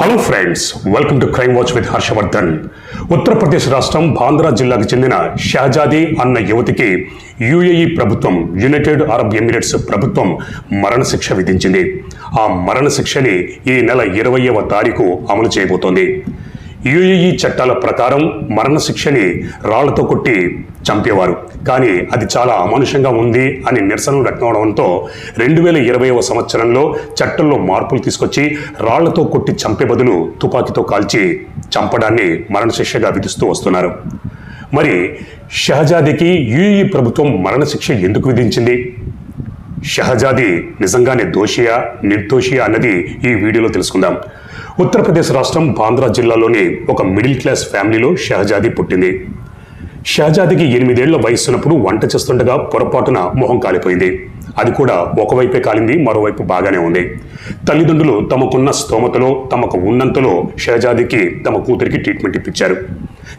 Hello friends welcome to crime watch with Harshavardhan Uttar Pradesh రాష్ట్రం బాంద్రా జిల్లాకు చెందిన షహజాదీ అన్న యువతికి యుఏఈ ప్రభుత్వం యునైటెడ్ అరబ్ ఎమిరేట్స్ ప్రభుత్వం మరణశిక్ష విధించింది. ఆ మరణశిక్షని ఈ నెల ఇరవయవ తారీఖు అమలు చేయబోతోంది. యుఏఈ చట్టాల ప్రకారం మరణశిక్షని రాళ్ళతో కొట్టి చంపేవారు. కానీ అది చాలా అమానుషంగా ఉంది అని నిరసనలు వ్యక్తమవడంతో రెండు వేల ఇరవైవ సంవత్సరంలో చట్టంలో మార్పులు తీసుకొచ్చి రాళ్ళతో కొట్టి చంపే బదులు తుపాకీతో కాల్చి చంపడాన్ని మరణశిక్షగా విధిస్తూ వస్తున్నారు. మరి షహజాదీకి యుఏఈ ప్రభుత్వం మరణశిక్ష ఎందుకు విధించింది? షహజాది నిజంగానే దోషియా నిర్దోషియా అన్నది ఈ వీడియోలో తెలుసుకుందాం. ఉత్తరప్రదేశ్ రాష్ట్రం బాంద్రా జిల్లాలోని ఒక మిడిల్ క్లాస్ ఫ్యామిలీలో షహజాది పుట్టింది. షహజాదికి ఎనిమిదేళ్ళ వయసున్నప్పుడు వంట చేస్తుండగా పొరపాటున మొహం కాలిపోయింది. అది కూడా ఒకవైపే కాలింది మరోవైపు బాగానే ఉంది. తల్లిదండ్రులు తమకున్న స్తోమతలో తమకు ఉన్నంతలో షహజాదికి తమ కూతురికి ట్రీట్మెంట్ ఇప్పించారు.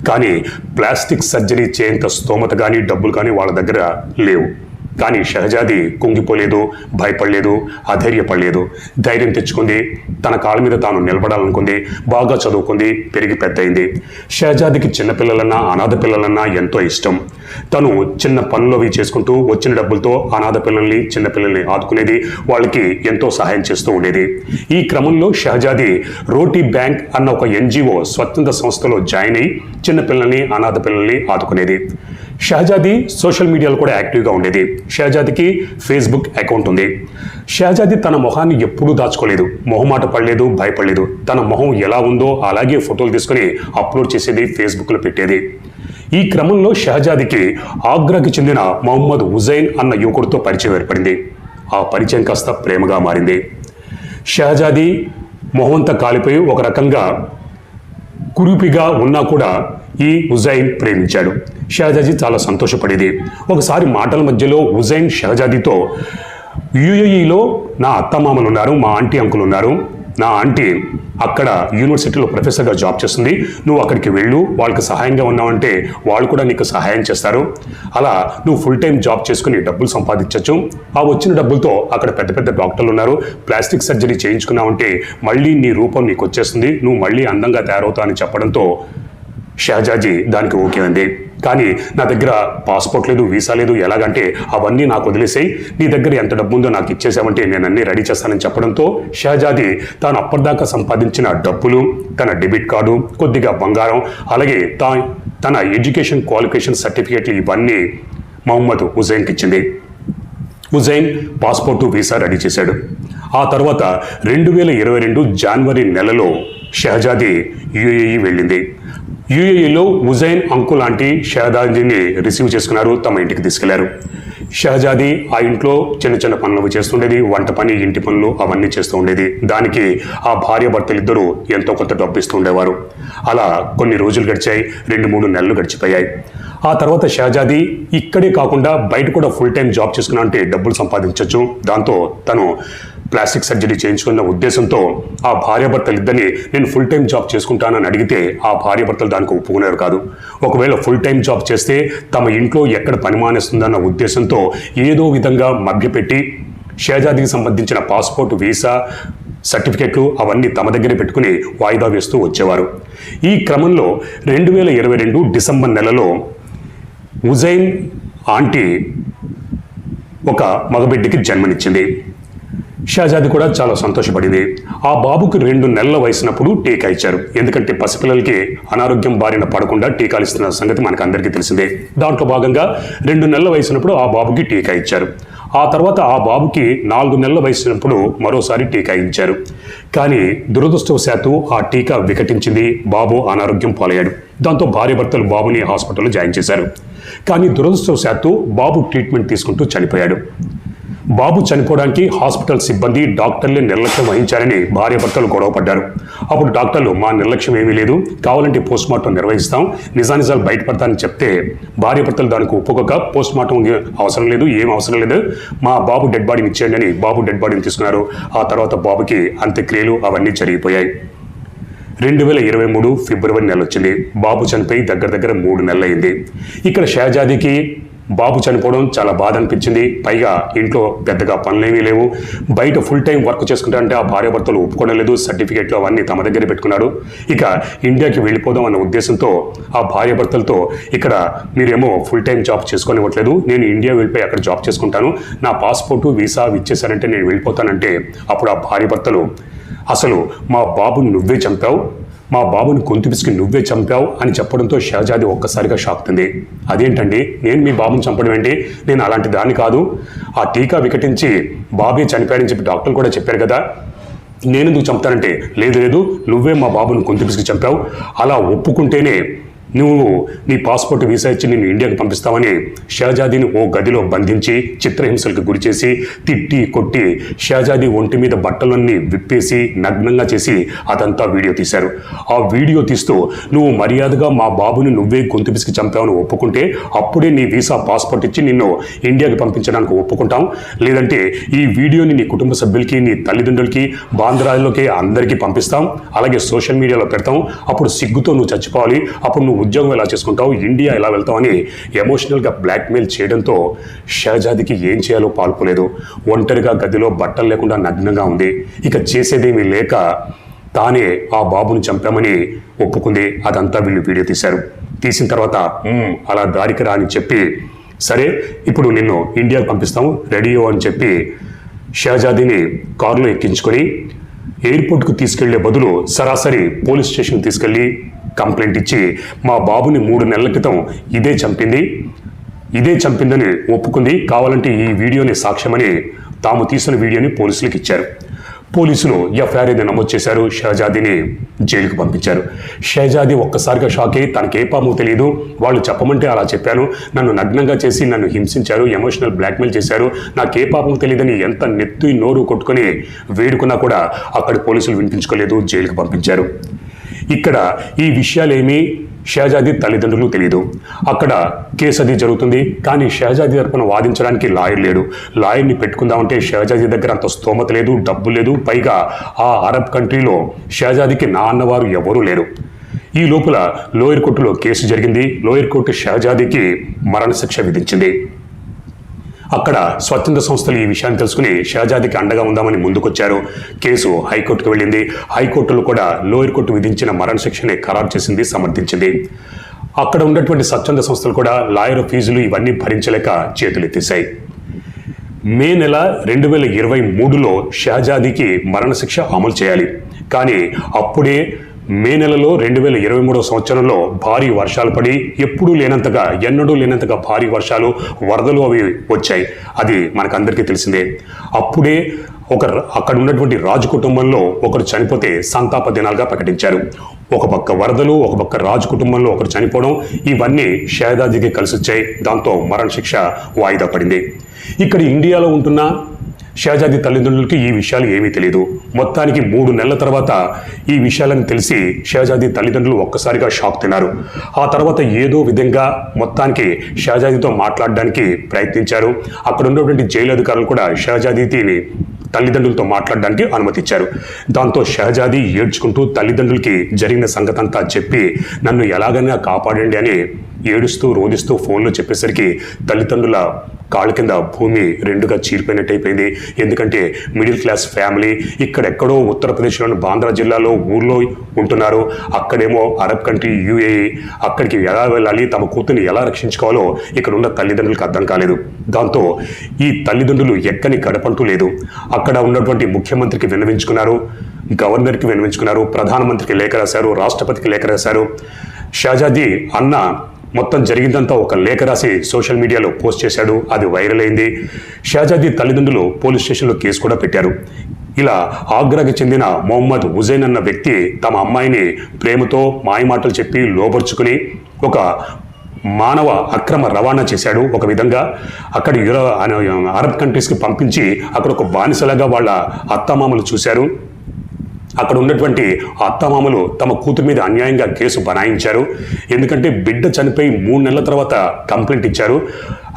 కానీ ప్లాస్టిక్ సర్జరీ చేయంత స్తోమత కానీ డబ్బులు కానీ వాళ్ళ దగ్గర లేవు. కానీ షహజాది కుంగిపోలేదు భయపడలేదు అధైర్యపడలేదు. ధైర్యం తెచ్చుకుంది. తన కాళ్ళ మీద తాను నిలబడాలనుకుంది. బాగా చదువుకుంది. పెరిగి పెద్దయింది. షహజాదికి చిన్నపిల్లలన్నా అనాథ పిల్లలన్నా ఎంతో ఇష్టం. తను చిన్న పనులవి చేసుకుంటూ వచ్చిన డబ్బులతో అనాథ పిల్లల్ని చిన్నపిల్లల్ని ఆదుకునేది. వాళ్ళకి ఎంతో సహాయం చేస్తూ ఉండేది. ఈ క్రమంలో షహజాది రోటీ బ్యాంక్ అన్న ఒక ఎన్జిఓ స్వతంత్ర సంస్థలో జాయిన్ అయి చిన్నపిల్లల్ని అనాథ పిల్లల్ని ఆదుకునేది. షహజాది సోషల్ మీడియాలో కూడా యాక్టివ్గా ఉండేది. షహజాదికి ఫేస్బుక్ అకౌంట్ ఉంది. షహజాది తన మొహాన్ని ఎప్పుడూ దాచుకోలేదు. మొహమాట పడలేదు భయపడలేదు. తన మొహం ఎలా ఉందో అలాగే ఫోటోలు తీసుకుని అప్లోడ్ చేసేది ఫేస్బుక్లో పెట్టేది. ఈ క్రమంలో షహజాదికి ఆగ్రాకి చెందిన మొహమ్మద్ హుజైన్ అన్న యువకుడితో పరిచయం ఏర్పడింది. ఆ పరిచయం కాస్త ప్రేమగా మారింది. షహజాది మొహంతా కాలిపోయి ఒక రకంగా కురూపిగా ఉన్నా కూడా ఈ హుజైన్ ప్రేమించాడు. షహజాజీ చాలా సంతోషపడేది. ఒకసారి మాటల మధ్యలో హుజైన్ షహజాదీతో యుఏఈలో నా అత్తమామలు ఉన్నారు మా ఆంటీ అంకులు ఉన్నారు. నా ఆంటీ అక్కడ యూనివర్సిటీలో ప్రొఫెసర్గా జాబ్ చేస్తుంది. నువ్వు అక్కడికి వెళ్ళు. వాళ్ళకి సహాయంగా ఉన్నావంటే వాళ్ళు కూడా నీకు సహాయం చేస్తారు. అలా నువ్వు ఫుల్ టైం జాబ్ చేసుకుని డబ్బులు సంపాదించవచ్చు ఆ వచ్చిన డబ్బులతో అక్కడ పెద్ద పెద్ద డాక్టర్లు ఉన్నారు. ప్లాస్టిక్ సర్జరీ చేయించుకున్నావంటే మళ్ళీ నీ రూపం నీకు వచ్చేస్తుంది. నువ్వు మళ్ళీ అందంగా తయారవుతావు అని చెప్పడంతో షహజాజీ దానికి ఓకే అంది. కానీ నా దగ్గర పాస్పోర్ట్ లేదు వీసా లేదు ఎలాగంటే అవన్నీ నాకు వదిలేసాయి. నీ దగ్గర ఎంత డబ్బు ఉందో నాకు ఇచ్చేసామంటే నేను అన్నీ రెడీ చేస్తానని చెప్పడంతో షహజాది తాను అప్పటిదాకా సంపాదించిన డబ్బులు తన డెబిట్ కార్డు కొద్దిగా బంగారం అలాగే తా తన ఎడ్యుకేషన్ క్వాలిఫికేషన్ సర్టిఫికేట్లు ఇవన్నీ మహమ్మద్ హుజైన్కి ఇచ్చింది. హుజైన్ పాస్పోర్టు వీసా రెడీ చేశాడు. ఆ తర్వాత రెండు వేల ఇరవై రెండు జనవరి నెలలో షహజాది యుఏఈ వెళ్ళింది. యుఏఈలో హుజైన్ అంకు లాంటి షహజాదీని రిసీవ్ చేసుకున్నారు తమ ఇంటికి తీసుకెళ్ళారు. షహజాది ఆ ఇంట్లో చిన్న చిన్న పనులు చేస్తుండేది వంట పని ఇంటి పనులు అవన్నీ చేస్తూ ఉండేది. దానికి ఆ భార్య భర్తలు ఇద్దరు ఎంతో కొంత డబ్బు ఇస్తూ ఉండేవారు. అలా కొన్ని రోజులు గడిచాయి రెండు మూడు నెలలు గడిచిపోయాయి. ఆ తర్వాత షహజాది ఇక్కడే కాకుండా బయట కూడా ఫుల్ టైం జాబ్ చేసుకున్నా అంటే డబ్బులు సంపాదించవచ్చు దాంతో తను ప్లాస్టిక్ సర్జరీ చేయించుకున్న ఉద్దేశంతో ఆ భార్యాభర్తలిద్దరిని నేను ఫుల్ టైం జాబ్ చేసుకుంటానని అడిగితే ఆ భార్యాభర్తలు దానికి ఒప్పుకునేవారు కాదు. ఒకవేళ ఫుల్ టైం జాబ్ చేస్తే తమ ఇంట్లో ఎక్కడ పని మానేస్తుందన్న ఉద్దేశంతో ఏదో విధంగా మభ్యపెట్టి షేజాదికి సంబంధించిన పాస్పోర్ట్ వీసా సర్టిఫికెట్లు అవన్నీ తమ దగ్గరే పెట్టుకుని వాయిదా వేస్తూ వచ్చేవారు. ఈ క్రమంలో రెండు వేల ఇరవై రెండు డిసెంబర్ నెలలో ఉజైన్ ఆంటీ ఒక మగబిడ్డకి జన్మనిచ్చింది. షాజాది కూడా చాలా సంతోషపడింది. ఆ బాబుకు రెండు నెలల వయసునప్పుడు టీకా ఇచ్చారు. ఎందుకంటే పసిపిల్లలకి అనారోగ్యం బారిన పడకుండా టీకాలు ఇస్తున్న సంగతి మనకు అందరికీ తెలిసిందే. దాంట్లో భాగంగా రెండు నెలల వయసునప్పుడు ఆ బాబుకి టీకా ఇచ్చారు. ఆ తర్వాత ఆ బాబుకి నాలుగు నెలల వయసునప్పుడు మరోసారి టీకా ఇచ్చారు. కానీ దురదృష్టవశాత్తు ఆ టీకా వికటించింది. బాబు అనారోగ్యం పాలయ్యాడు. దాంతో భార్యభర్తలు బాబుని హాస్పిటల్లో జాయిన్ చేశారు. కానీ దురదృష్టవశాత్తు బాబు ట్రీట్మెంట్ తీసుకుంటూ చనిపోయాడు. బాబు చనిపోవడానికి హాస్పిటల్ సిబ్బంది డాక్టర్లే నిర్లక్ష్యం వహించారని భార్యాభర్తలు గొడవపడ్డారు అప్పుడు డాక్టర్లు మా నిర్లక్ష్యం ఏమీ లేదు. కావాలంటే పోస్ట్ మార్టం నిర్వహిస్తాం. నిజానిజాలు బయటపడతానని చెప్తే భార్యాభర్తలు దానికి ఒప్పుకోక పోస్ట్ మార్టం అవసరం లేదు ఏం అవసరం లేదు. మా బాబు డెడ్ బాడీని ఇచ్చేయండి అని బాబు డెడ్ బాడీని తీసుకున్నారు. ఆ తర్వాత బాబుకి అంత్యక్రియలు అవన్నీ జరిగిపోయాయి. రెండు వేల ఇరవై మూడు ఫిబ్రవరి నెల వచ్చింది బాబు చనిపోయి దగ్గర దగ్గర మూడు నెలలు అయింది ఇక్కడ షహజాదీకి బాబు చనిపోవడం చాలా బాధ అనిపించింది. పైగా ఇంట్లో పెద్దగా పనులేమీ లేవు. బయట ఫుల్ టైం వర్క్ చేసుకుంటారంటే ఆ భార్యాభర్తలు ఒప్పుకోవడం లేదు. సర్టిఫికేట్లు అవన్నీ తమ దగ్గర పెట్టుకున్నాడు ఇక ఇండియాకి వెళ్ళిపోదాం అన్న ఉద్దేశంతో ఆ భార్యాభర్తలతో ఇక్కడ మీరేమో ఫుల్ టైం జాబ్ చేసుకోనివ్వట్లేదు. నేను ఇండియా వెళ్ళిపోయి అక్కడ జాబ్ చేసుకుంటాను. నా పాస్పోర్టు వీసా ఇచ్చేసారంటే నేను వెళ్ళిపోతానంటే అప్పుడు ఆ భార్యాభర్తలు అసలు మా బాబుని నువ్వే చంపావు? మా బాబుని గొంతు పిసికి నువ్వే చంపావు అని చెప్పడంతో షహజాది ఒక్కసారిగా షాక్ తింది అదేంటండి? నేను మీ బాబుని చంపడం ఏంటి? నేను అలాంటి దాన్ని కాదు. ఆ టీకా వికటించి బాబే చనిపోయాడని చెప్పి డాక్టర్లు కూడా చెప్పారు కదా. నేనెందుకు చంపుతానంటే లేదు లేదు నువ్వే మా బాబుని గొంతు పిసికి చంపావు. అలా ఒప్పుకుంటేనే నువ్వు నీ పాస్పోర్ట్ వీసా ఇచ్చి నిన్ను ఇండియాకి పంపిస్తామని షహజాదీని ఓ గదిలో బంధించి చిత్రహింసలకు గురిచేసి తిట్టి కొట్టి షహజాదీ ఒంటి మీద బట్టలన్నీ విప్పేసి నగ్నంగా చేసి అదంతా వీడియో తీశారు. ఆ వీడియో తీస్తూ నువ్వు మర్యాదగా మా బాబుని నువ్వే గొంతు పిసికి చంపావని ఒప్పుకుంటే అప్పుడే నీ వీసా పాస్పోర్ట్ ఇచ్చి నిన్ను ఇండియాకి పంపించడానికి ఒప్పుకుంటాం. లేదంటే ఈ వీడియోని నీ కుటుంబ సభ్యులకి నీ తల్లిదండ్రులకి బాంధ్రాలలోకి అందరికీ పంపిస్తాం. అలాగే సోషల్ మీడియాలో పెడతాం. అప్పుడు సిగ్గుతో నువ్వు చచ్చిపోవాలి. అప్పుడు నువ్వు ఉద్యోగం ఎలా చేసుకుంటావు ఇండియా ఎలా వెళ్తావు అని ఎమోషనల్గా బ్లాక్మెయిల్ చేయడంతో షహజాదికి ఏం చేయాలో పాల్పోలేదు. ఒంటరిగా గదిలో బట్టలు లేకుండా నగ్నంగా ఉంది. ఇక చేసేదేమీ లేక తానే ఆ బాబుని చంపామని ఒప్పుకుంది. అదంతా వీళ్ళు వీడియో తీశారు. తీసిన తర్వాత అలా దారికి రా అని చెప్పి సరే ఇప్పుడు నిన్ను ఇండియాకు పంపిస్తాము రెడీయో అని చెప్పి షహజాదీని కారులో ఎక్కించుకొని ఎయిర్పోర్ట్కు తీసుకెళ్ళే బదులు సరాసరి పోలీస్ స్టేషన్కి తీసుకెళ్ళి కంప్లైంట్ ఇచ్చి మా బాబుని మూడు నెలల క్రితం ఇదే చంపింది. ఇదే చంపిందని ఒప్పుకుంది. కావాలంటే ఈ వీడియోని సాక్ష్యమని తాము తీసిన వీడియోని పోలీసులకు ఇచ్చారు. పోలీసులు ఎఫ్ఐఆర్ అయితే నమోదు చేశారు. షహజాదీని జైలుకు పంపించారు. షహజాదీ ఒక్కసారిగా షాక్ అయ్యి తనకే పాము తెలియదు వాళ్ళు చెప్పమంటే అలా చెప్పాను నన్ను నగ్నంగా చేసి నన్ను హింసించారు. ఎమోషనల్ బ్లాక్మెయిల్ చేశారు. నాకే పాపం తెలియదని ఎంత నెత్తి నోరు కొట్టుకొని వేడుకున్నా కూడా అక్కడ పోలీసులు వినిపించుకోలేదు. జైలుకు పంపించారు. ఇక్కడ ఈ విషయాలేమీ షహజాదీ తల్లిదండ్రులు తెలియదు అక్కడ కేసు అది జరుగుతుంది కానీ షహజాదీ తరపున వాదించడానికి లాయర్ లేడు. లాయర్ని పెట్టుకుందామంటే షహజాదీ దగ్గర అంత స్తోమత లేదు డబ్బు లేదు. పైగా ఆ అరబ్ కంట్రీలో షహజాదీకి నా అన్నవారు ఎవరూ లేరు. ఈ లోపల లోయర్ కోర్టులో కేసు జరిగింది. లోయర్ కోర్టు షహజాదీకి మరణశిక్ష విధించింది. అక్కడ స్వచ్ఛంద సంస్థలు ఈ విషయాన్ని తెలుసుకుని షహజాదికి అండగా ఉందామని ముందుకొచ్చారు. కేసు హైకోర్టుకు వెళ్ళింది. హైకోర్టులో కూడా లోయర్ కోర్టు విధించిన మరణశిక్షని ఖరారు చేసింది సమర్థించింది. అక్కడ ఉన్నటువంటి స్వచ్ఛంద సంస్థలు కూడా లాయర్ ఫీజులు ఇవన్నీ భరించలేక చేతులెత్తేశాయి. మే నెల రెండు వేల ఇరవై మూడులో షహజాదీకి మరణశిక్ష అమలు చేయాలి. కానీ అప్పుడే మే నెలలో రెండు వేల ఇరవై మూడవ సంవత్సరంలో భారీ వర్షాలు పడి ఎప్పుడూ లేనంతగా ఎన్నడూ లేనంతగా భారీ వర్షాలు వరదలు అవి వచ్చాయి. అది మనకందరికీ తెలిసిందే. అప్పుడే ఒక అక్కడ ఉన్నటువంటి రాజు కుటుంబంలో ఒకరు చనిపోతే సంతాప దినాలుగా ప్రకటించారు. ఒక పక్క వరదలు ఒక పక్క రాజు కుటుంబంలో ఒకరు చనిపోవడం ఇవన్నీ షహజాదీకి కలిసి వచ్చాయి దాంతో మరణశిక్ష వాయిదా పడింది. ఇక్కడ ఇండియాలో ఉంటున్న షహజాదీ తల్లిదండ్రులకి ఈ విషయాలు ఏమీ తెలియదు మొత్తానికి మూడు నెలల తర్వాత ఈ విషయాలను తెలిసి షహజాదీ తల్లిదండ్రులు ఒక్కసారిగా షాక్ తిన్నారు. ఆ తర్వాత ఏదో విధంగా మొత్తానికి షహజాదీతో మాట్లాడడానికి ప్రయత్నించారు. అక్కడ ఉన్నటువంటి జైలు అధికారులు కూడా షహజాదీని తల్లిదండ్రులతో మాట్లాడడానికి అనుమతిచ్చారు. దాంతో షహజాదీ ఏడ్చుకుంటూ తల్లిదండ్రులకి జరిగిన సంగతంతా చెప్పి నన్ను ఎలాగైనా కాపాడండి అని ఏడుస్తూ రోదిస్తూ ఫోన్లో చెప్పేసరికి తల్లిదండ్రుల కాళ్ళ కింద భూమి రెండుగా చీలిపోయినట్టు అయిపోయింది. ఎందుకంటే మిడిల్ క్లాస్ ఫ్యామిలీ ఇక్కడెక్కడో ఉత్తరప్రదేశ్లోని బాంద్రా జిల్లాలో ఊర్లో ఉంటున్నారు. అక్కడేమో అరబ్ కంట్రీ యూఏఈ అక్కడికి ఎలా వెళ్ళాలి తమ కూతుర్ని ఎలా రక్షించుకోవాలో ఇక్కడ ఉన్న తల్లిదండ్రులకు అర్థం కాలేదు. దాంతో ఈ తల్లిదండ్రులు ఎక్కని గడపంటూ లేదు. అక్కడ ఉన్నటువంటి ముఖ్యమంత్రికి విన్నవించుకున్నారు గవర్నర్కి విన్నవించుకున్నారు ప్రధానమంత్రికి లేఖ రాశారు రాష్ట్రపతికి లేఖ రాశారు. షాజాదీ అన్న మొత్తం జరిగిందంతా ఒక లేఖ రాసి సోషల్ మీడియాలో పోస్ట్ చేశాడు. అది వైరల్ అయింది. షాజాదీ తల్లిదండ్రులు పోలీస్ స్టేషన్లో కేసు కూడా పెట్టారు. ఇలా ఆగ్రాకి చెందిన మొహమ్మద్ హుజైన్ అన్న వ్యక్తి తమ అమ్మాయిని ప్రేమతో మాయమాటలు చెప్పి లోపరుచుకుని ఒక మానవ అక్రమ రవాణా చేశాడు. ఒక విధంగా అక్కడ యూరో అరబ్ కంట్రీస్కి పంపించి అక్కడ ఒక బానిసలాగా వాళ్ళ అత్తమామలు చూశారు. అక్కడ ఉన్నటువంటి అత్తమామలు తమ కూతురు మీద అన్యాయంగా కేసు బనాయించారు. ఎందుకంటే బిడ్డ చనిపోయి మూడు నెలల తర్వాత కంప్లైంట్ ఇచ్చారు.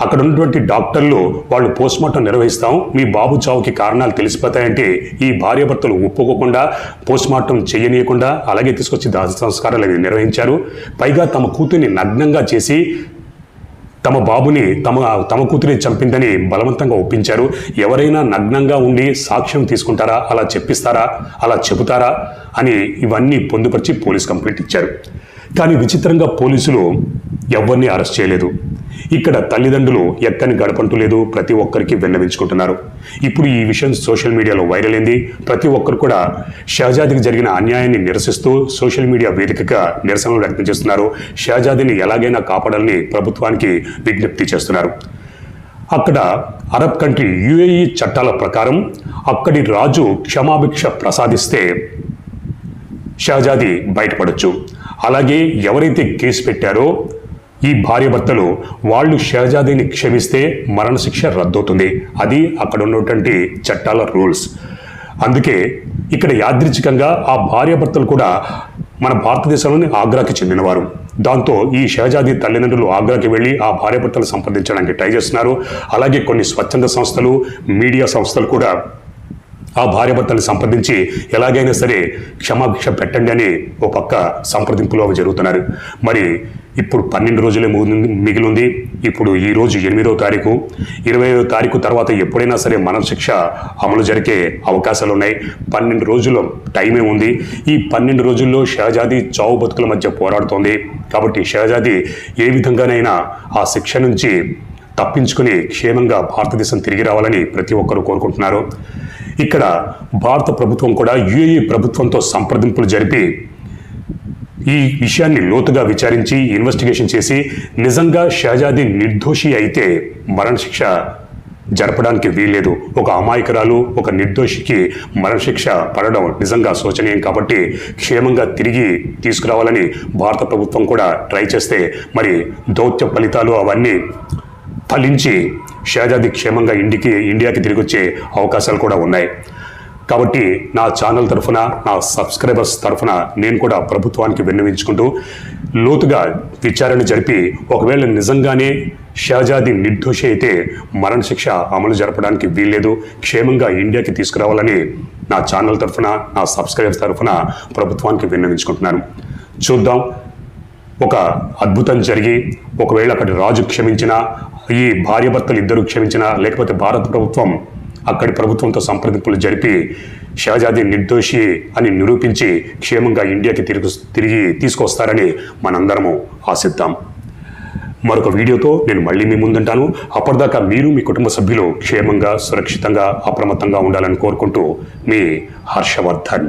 అక్కడ ఉన్నటువంటి డాక్టర్లు వాళ్ళు పోస్ట్మార్టం నిర్వహిస్తాం. మీ బాబు చావుకి కారణాలు తెలిసిపోతాయంటే ఈ భార్యాభర్తలు ఒప్పుకోకుండా పోస్ట్మార్టం చేయనీయకుండా అలాగే తీసుకొచ్చి దాహ సంస్కారాలు అనేది నిర్వహించారు. పైగా తమ కూతుర్ని నగ్నంగా చేసి తమ బాబుని తమ తమ కూతురిని చంపిందని బలవంతంగా ఒప్పించారు. ఎవరైనా నగ్నంగా ఉండి సాక్ష్యం తీసుకుంటారా? అలా చెప్పిస్తారా? అలా చెబుతారా? అని ఇవన్నీ పొందుపరిచి పోలీస్ కంప్లైంట్ ఇచ్చారు. కానీ విచిత్రంగా పోలీసులు ఎవరిని అరెస్ట్ చేయలేదు. ఇక్కడ తల్లిదండ్రులు ఎక్కని గడపంటూ లేదు ప్రతి ఒక్కరికి విన్నవించుకుంటున్నారు. ఇప్పుడు ఈ విషయం సోషల్ మీడియాలో వైరల్ అయింది. ప్రతి ఒక్కరు కూడా షహజాద్కి జరిగిన అన్యాయాన్ని నిరసిస్తూ సోషల్ మీడియా వేదికగా నిరసనలు వ్యక్తం చేస్తున్నారు. షహజాదీని ఎలాగైనా కాపాడాలని ప్రభుత్వానికి విజ్ఞప్తి చేస్తున్నారు. అక్కడ అరబ్ కంట్రీ యుఏఈ చట్టాల ప్రకారం అక్కడి రాజు క్షమాభిక్ష ప్రసాదిస్తే షహజాది బయటపడొచ్చు. అలాగే ఎవరైతే కేసు పెట్టారో ఈ భార్యభర్తలు వాళ్ళు షహజాదీని క్షమిస్తే మరణశిక్ష రద్దవుతుంది. అది అక్కడ ఉన్నటువంటి చట్టాల రూల్స్. అందుకే ఇక్కడ యాదృచ్ఛికంగా ఆ భార్యాభర్తలు కూడా మన భారతదేశంలోని ఆగ్రాకి చెందినవారు. దాంతో ఈ షహజాదీ తల్లిదండ్రులు ఆగ్రాకి వెళ్ళి ఆ భార్యాభర్తలు సంప్రదించడానికి ట్రై చేస్తున్నారు. అలాగే కొన్ని స్వచ్ఛంద సంస్థలు మీడియా సంస్థలు కూడా ఆ భార్యాభర్తలు సంప్రదించి ఎలాగైనా సరే క్షమాభిక్ష పెట్టండి అని ఓ పక్క సంప్రదింపులు అవి జరుగుతున్నారు. మరి ఇప్పుడు పన్నెండు రోజులే మిగిలింది మిగిలింది. ఇప్పుడు ఈ రోజు ఎనిమిదో తారీఖు. ఇరవై తారీఖు తర్వాత ఎప్పుడైనా సరే మరణశిక్ష అమలు జరిగే అవకాశాలు ఉన్నాయి పన్నెండు రోజుల టైమే ఉంది. ఈ పన్నెండు రోజుల్లో షహజాది చావు బతుకుల మధ్య పోరాడుతోంది. కాబట్టి షహజాది ఏ విధంగానైనా ఆ శిక్ష నుంచి తప్పించుకుని క్షేమంగా భారతదేశం తిరిగి రావాలని ప్రతి ఒక్కరూ కోరుకుంటున్నారు. ఇక్కడ భారత ప్రభుత్వం కూడా యుఏఈ ప్రభుత్వంతో సంప్రదింపులు జరిపి ఈ విషయాన్ని లోతుగా విచారించి ఇన్వెస్టిగేషన్ చేసి నిజంగా షహజాదీ నిర్దోషి అయితే మరణశిక్ష జరపడానికి వీల్లేదు. ఒక అమాయకురాలు ఒక నిర్దోషికి మరణశిక్ష పడడం నిజంగా శోచనీయం కాబట్టి క్షేమంగా తిరిగి తీసుకురావాలని భారత ప్రభుత్వం కూడా ట్రై చేస్తే మరి దౌత్య ఫలితాలు అవన్నీ ఫలించి షాజాది క్షేమంగా ఇండికి ఇండియాకి తిరిగి వచ్చే అవకాశాలు కూడా ఉన్నాయి. కాబట్టి నా ఛానల్ తరఫున నా సబ్స్క్రైబర్స్ తరఫున నేను కూడా ప్రభుత్వానికి విన్నవించుకుంటూ లోతుగా విచారణ జరిపి ఒకవేళ నిజంగానే షహజాది నిర్దోషి అయితే మరణశిక్ష అమలు జరపడానికి వీల్లేదు. క్షేమంగా ఇండియాకి తీసుకురావాలని నా ఛానల్ తరఫున నా సబ్స్క్రైబర్స్ తరఫున ప్రభుత్వానికి విన్నవించుకుంటున్నాను. చూద్దాం. ఒక అద్భుతం జరిగి ఒకవేళ అక్కడి రాజు క్షమించినా ఈ భార్యభర్తలు ఇద్దరు క్షమించినా లేకపోతే భారత ప్రభుత్వం అక్కడి ప్రభుత్వంతో సంప్రదింపులు జరిపి షహజాదీ నిర్దోషి అని నిరూపించి క్షేమంగా ఇండియాకి తిరిగి తిరిగి తీసుకొస్తారని మనందరము ఆశిద్దాం. మరొక వీడియోతో నేను మళ్ళీ మీ ముందుంటాను. అప్పటిదాకా మీరు మీ కుటుంబ సభ్యులు క్షేమంగా సురక్షితంగా అప్రమత్తంగా ఉండాలని కోరుకుంటూ మీ హర్షవర్ధన్.